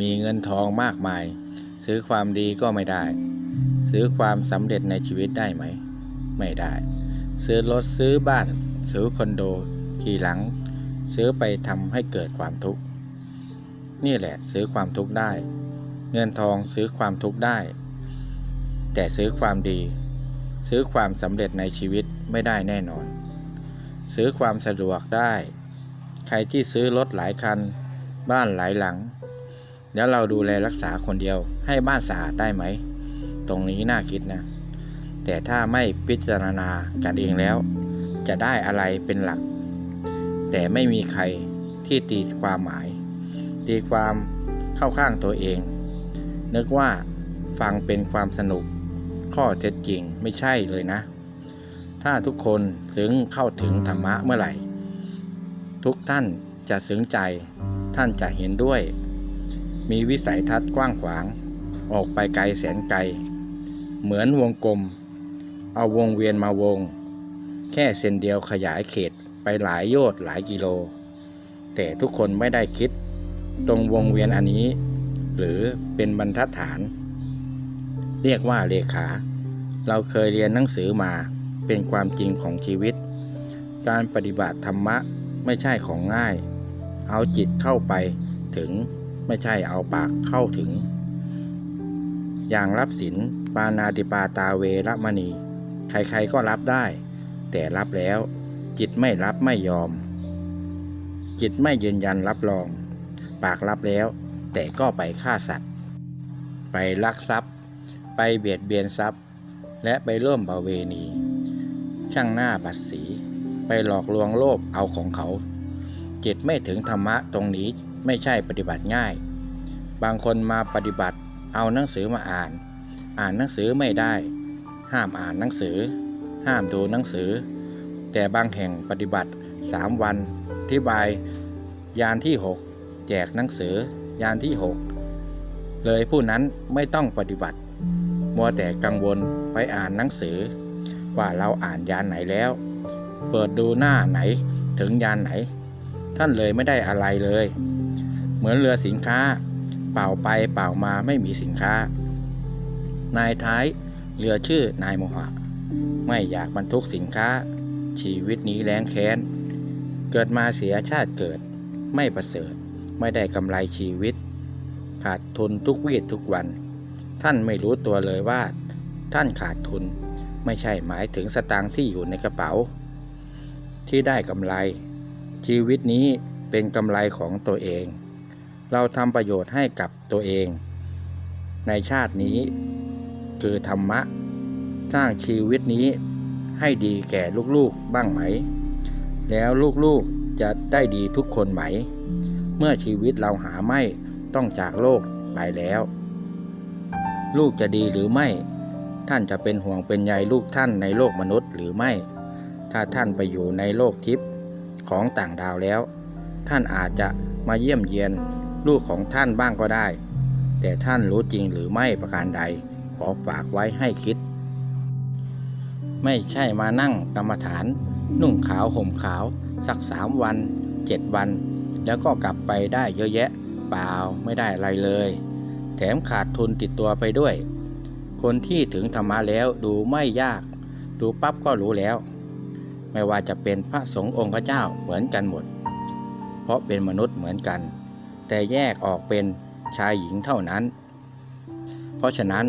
มีเงินทองมากมาย ซื้อความดีก็ไม่ได้ ซื้อความสำเร็จในชีวิตได้ไหม ไม่ได้ ซื้อรถซื้อบ้าน ซื้อคอนโดขี่หลัง ซื้อไปทำให้เกิดความทุกข์ นี่แหละซื้อความทุกข์ได้ เงินทองซื้อความทุกข์ได้ แต่ซื้อความดี ซื้อความสำเร็จในชีวิตไม่ได้แน่นอน ซื้อความสะดวกได้ ใครที่ซื้อรถหลายคัน บ้านหลายหลัง แล้วเราดูแลรักษาคนเดียวให้บ้านสะอาดได้ไหม ตรงนี้น่าคิดนะ แต่ถ้าไม่พิจารณากันเองแล้ว จะได้อะไรเป็นหลัก แต่ไม่มีใครที่ตีความหมาย ตีความเข้าข้างตัวเอง นึกว่าฟังเป็นความสนุก ข้อเท็จจริงไม่ใช่เลยนะ ถ้าทุกคนถึงเข้าถึงธรรมะเมื่อไหร่ ทุกท่านจะซึ้งใจ ท่านจะเห็นด้วย มีวิสัยทัศน์กว้างขวาง ออกไปไกลแสนไกล เหมือนวงกลม เอาวงเวียนมาวง แค่เส้นเดียวขยายเขตไปหลายโยชน์หลายกิโล แต่ทุกคนไม่ได้คิด ตรงวงเวียนอันนี้ หรือเป็นบรรทัดฐาน เรียกว่าเลขา เราเคยเรียนหนังสือมาเป็นความจริงของชีวิต การปฏิบัติธรรมะไม่ใช่ของง่าย เอาจิตเข้าไปถึง ไม่ใช่เอาปากเข้าถึง อย่างรับศีลปานาติปาตาเวรมณี ใครๆก็รับได้ แต่รับแล้ว จิตไม่รับไม่ยอม จิตไม่ยืนยันรับรอง ปากรับแล้ว แต่ก็ไปฆ่าสัตว์ ไปลักทรัพย์ ไปเบียดเบียนทรัพย์ และไปร่วมประเวณี ช่างหน้าบัดสี ไปหลอกลวงโลภเอาของเขาจิตไม่ถึงธรรมะตรงนี้ไม่ใช่ปฏิบัติง่าย บางคนมาปฏิบัติ เอาหนังสือมาอ่าน อ่านหนังสือไม่ได้ ห้ามอ่านหนังสือ ห้ามดูหนังสือ แต่บางแห่งปฏิบัติ 3 วันที่บาย ยานที่ 6 แจกหนังสือ ยานที่ 6 เลยผู้นั้นไม่ต้องปฏิบัติ มัวแต่กังวลไปอ่านหนังสือ ว่าเราอ่านยานไหนแล้ว เปิดดูหน้าไหนถึงยานไหน ท่านเลยไม่ได้อะไรเลย เหมือนเรือสินค้า เปล่าไปเปล่ามาไม่มีสินค้า นายท้ายเรือชื่อนายโมหะ ไม่อยากบรรทุกสินค้า ชีวิตนี้แรงแค้น เกิดมาเสียชาติเกิด ไม่ประเสริฐไม่ได้กำไรชีวิต ขาดทุนทุกวีดทุกวัน ท่านไม่รู้ตัวเลยว่า ท่านขาดทุนไม่ใช่หมายถึงสตางค์ที่อยู่ในกระเป๋า ที่ได้กำไร ชีวิตนี้เป็นกำไรของตัวเอง เราทำประโยชน์ให้กับตัวเอง ในชาตินี้ คือธรรมะ สร้างชีวิตนี้ให้ดีแก่ลูกๆบ้างไหม แล้วลูกๆจะได้ดีทุกคนไหม เมื่อชีวิตเราหาไม่ต้องจากโลกไปแล้ว ลูกจะดีหรือไม่ ท่านจะเป็นห่วงเป็นใยลูกท่านในโลกมนุษย์หรือไม่ ถ้าท่านไปอยู่ในโลกทิพย์ของต่างดาวแล้ว ท่านอาจจะมาเยี่ยมเยียน ลูกของท่านบ้างก็ได้ แต่ท่านรู้จริงหรือไม่ประการใด ขอฝากไว้ให้คิด ไม่ใช่มานั่งกรรมฐาน นุ่งขาวห่มขาว สักสามวันเจ็ดวัน แล้วก็กลับไปได้เยอะแยะ เปล่าไม่ได้อะไรเลย แถมขาดทุนติดตัวไปด้วย คนที่ถึงธรรมะแล้วดูไม่ยาก ดูปั๊บก็รู้แล้ว ไม่ว่าจะเป็นพระสงฆ์องค์พระเจ้าเหมือนกันหมด เพราะเป็นมนุษย์เหมือนกัน แต่แยกออกเป็นชายหญิงเท่านั้น เพราะฉะนั้น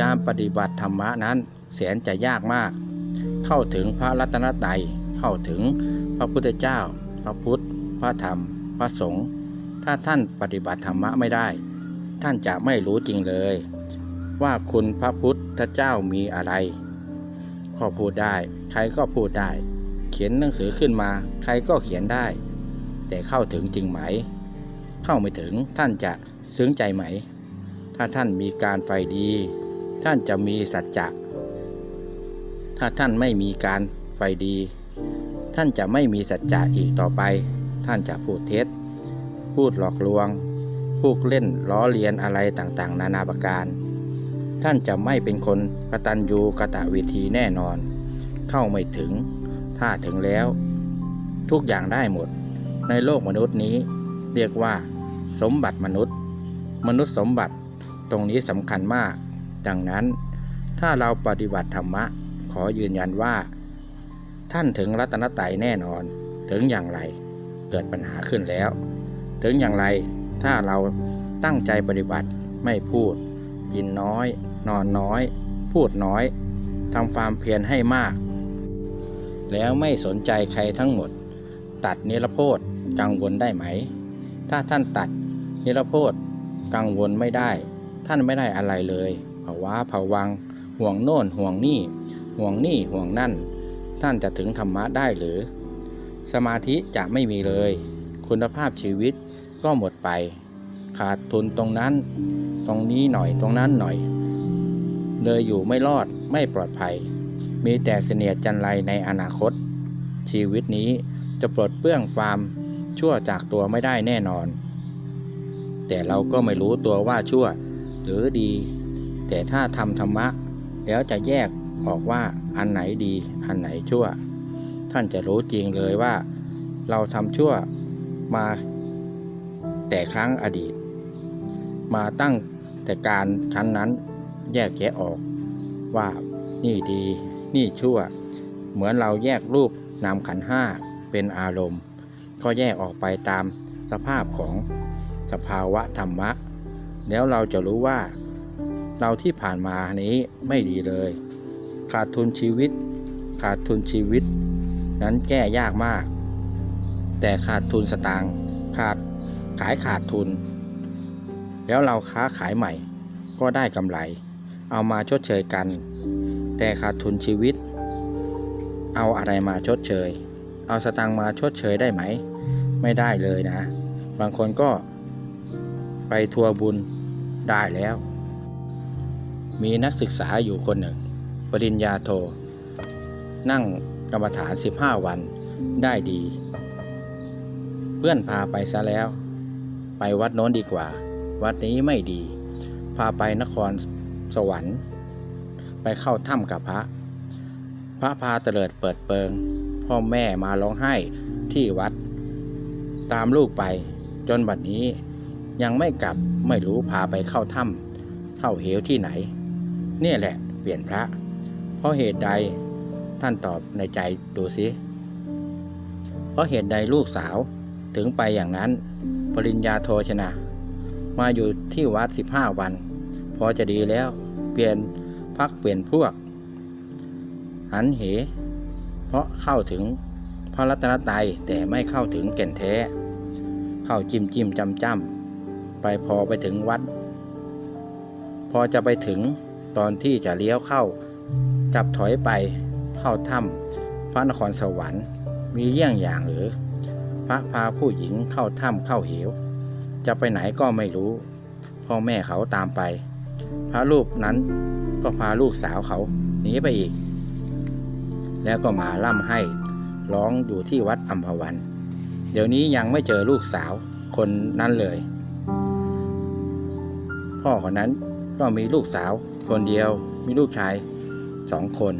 การปฏิบัติธรรมะนั้นแสนจะยากมาก เข้าถึงพระรัตนตรัยเข้าถึงพระพุทธเจ้า พระพุทธ พระธรรม พระสงฆ์ถ้าท่านปฏิบัติธรรมะไม่ได้ ท่านจะไม่รู้จริงเลย ว่าคุณพระพุทธเจ้ามีอะไรก็พูดได้ ใครก็พูดได้ เขียนหนังสือขึ้นมา ใครก็เขียนได้ แต่เข้าถึงจริงไหม เข้าไม่ถึงท่านจะซึ้งใจไหม ถ้าท่านมีการไฟดี ท่านจะมีสัจจะถ้าท่านไม่มีการไฟดี ท่านจะไม่มีสัจจะอีกต่อไป ท่านจะพูดเท็จ พูดหลอกลวง พูดเล่นล้อเลียนอะไรต่างๆ นานาประการ ท่านจะไม่เป็นคนกระตัญญูกระตะวิธีแน่นอน เข้าไม่ถึง ถ้าถึงแล้ว ทุกอย่างได้หมด ในโลกมนุษย์นี้เรียกว่า สมบัติมนุษย์ มนุษย์สมบัติตรงนี้สำคัญมาก ดังนั้น ถ้าเราปฏิบัติธรรมะ ขอยืนยันว่า ท่านถึงรัตนตรัยแน่นอน ถึงอย่างไร เกิดปัญหาขึ้นแล้ว ถึงอย่างไร ถ้าเราตั้งใจปฏิบัติ ไม่พูด กินน้อย นอนน้อย พูดน้อย ทำความเพียรให้มาก แล้วไม่สนใจใครทั้งหมด ตัดนิรโทษกังวลได้ไหม ถ้าท่านตัด นิรโทษกังวลไม่ได้ ท่านไม่ได้อะไรเลยภาวะภาวัง ห่วงโน่นห่วงนี่ ห่วงนี่ห่วงนั่น ท่านจะถึงธรรมะได้หรือ สมาธิจะไม่มีเลย คุณภาพชีวิตก็หมดไป ขาดทุนตรงนั้น ตรงนี้หน่อยตรงนั้นหน่อยเลยอยู่ไม่รอดไม่ปลอดภัย มีแต่เสนียดจันไรในอนาคต ชีวิตนี้จะปลดเปลื้องความชั่วจากตัวไม่ได้แน่นอน แต่เราก็ไม่รู้ตัวว่าชั่ว หรือดี แต่ถ้าทำธรรมะ แล้วจะแยกออกว่าอันไหนดีอันไหนชั่ว ท่านจะรู้จริงเลยว่า เราทำชั่วมาแต่ครั้งอดีต มาตั้งแต่การชั้นนั้นแยกแยะออกว่านี่ดี นี่ชั่ว เหมือนเราแยกรูปนามขันห้าเป็นอารมณ์ ก็แยกออกไปตามสภาพของ สภาวะธรรมะ แล้วเราจะรู้ว่า เราที่ผ่านมานี้ไม่ดีเลย ขาดทุนชีวิต ขาดทุนชีวิต นั้นแก้ยากมาก แต่ขาดทุนสตางค์ขาดขายขาดทุน แล้วเราค้าขายใหม่ ก็ได้กำไร เอามาชดเชยกัน แต่ขาดทุนชีวิต เอาอะไรมาชดเชย เอาสตางค์มาชดเชยได้ไหม ไม่ได้เลยนะ บางคนก็ ไปทัวร์บุญได้แล้ว มีนักศึกษาอยู่คนหนึ่ง ปริญญาโท นั่งกรรมฐาน 15 วันได้ดี เพื่อนพาไปซะแล้ว ไปวัดโน้นดีกว่า วัดนี้ไม่ดี พาไปนครสวรรค์ ไปเข้าถ้ำกับพระ พระพาเตลิดเปิดเปิง พ่อแม่มาร้องไห้ที่วัด ตามลูกไปจนบัดนี้ ยังไม่กลับไม่รู้พาไปเข้าถ้ำเข้าเหวที่ไหน เนี่ยแหละ เปลี่ยนพระ เพราะเหตุใดท่านตอบในใจดูสิเพราะเหตุใดลูกสาวถึงไปอย่างนั้น ปริญญาโทชนะ มาอยู่ที่วัด 15 วัน พอจะดีแล้วเปลี่ยนพักเปลี่ยนพวก หันเห เพราะเข้าถึงพระรัตนตรัยแต่ไม่เข้าถึงแก่นแท้ เข้าจิ้มจิ้มจำจำ ไปพอไปถึงวัด พอจะไปถึงตอนที่จะเลี้ยวเข้าจับถอยไปเข้าถ้ำพระนครสวรรค์ มีเยี่ยงอย่างหรือ พระพาผู้หญิงเข้าถ้ำเข้าเหว จะไปไหนก็ไม่รู้ พ่อแม่เขาตามไป พระรูปนั้นก็พาลูกสาวเขาหนีไปอีก แล้วก็มาล่ำให้ร้องอยู่ที่วัดอัมพวัน เดี๋ยวนี้ยังไม่เจอลูกสาวคนนั้นเลย พ่อคนนั้นก็มีลูกสาวคนเดียวมีลูกชายสองคน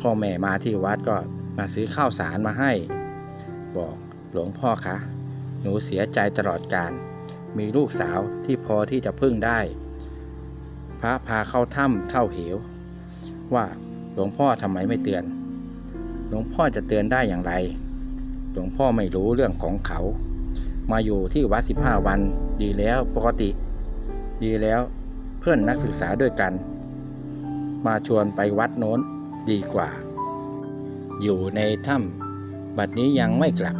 พ่อแม่มาที่วัดก็มาซื้อข้าวสารมาให้ บอกหลวงพ่อคะ หนูเสียใจตลอดการ มีลูกสาวที่พอที่จะพึ่งได้ พระพาเข้าถ้ำเข้าเหว ว่าหลวงพ่อทำไมไม่เตือน หลวงพ่อจะเตือนได้อย่างไร หลวงพ่อไม่รู้เรื่องของเขา มาอยู่ที่วัดสิบห้าวันดีแล้วปกติ ดีแล้วเพื่อนนักศึกษาด้วยกัน มาชวนไปวัดโน้นดีกว่า อยู่ในถ้ำบัดนี้ยังไม่กลับ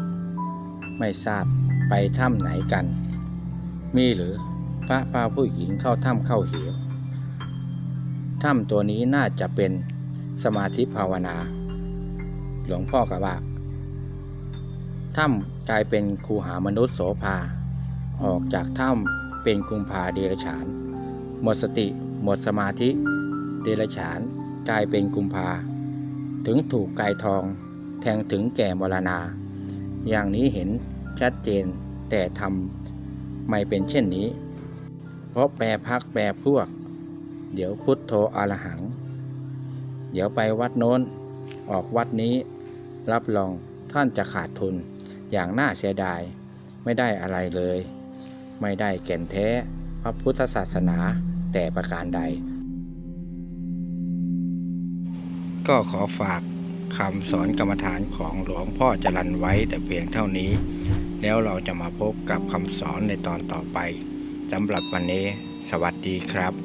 ไม่ทราบไปถ้ำไหนกัน มีหรือพระพาผู้หญิงเข้าถ้ำเข้าเหวถ้ำตัวนี้น่าจะเป็นสมาธิภาวนา หลวงพ่อกะว่าถ้ำกลายเป็นคูหามนุษย์โสภา ออกจากถ้ำ เป็นกุมภาเดรฉาน หมดสติ หมดสมาธิ เดรฉานกลายเป็นกุมภา ถึงถูกไก่ทอง แทงถึงแก่มรณา อย่างนี้เห็นชัดเจนแต่ทำไม่เป็นเช่นนี้ เพราะแปรพักแปรพวก เดี๋ยวพุทโธอรหัง เดี๋ยวไปวัดโน้น ออกวัดนี้ รับรองท่านจะขาดทุนอย่างน่าเสียดายไม่ได้อะไรเลย ไม่ได้แก่นแท้พระพุทธศาสนาแต่ประการใด ก็ขอฝากคำสอนกรรมฐานของหลวงพ่อจรันไว้แต่เพียงเท่านี้ แล้วเราจะมาพบกับคำสอนในตอนต่อไปสำหรับวันนี้ สวัสดีครับ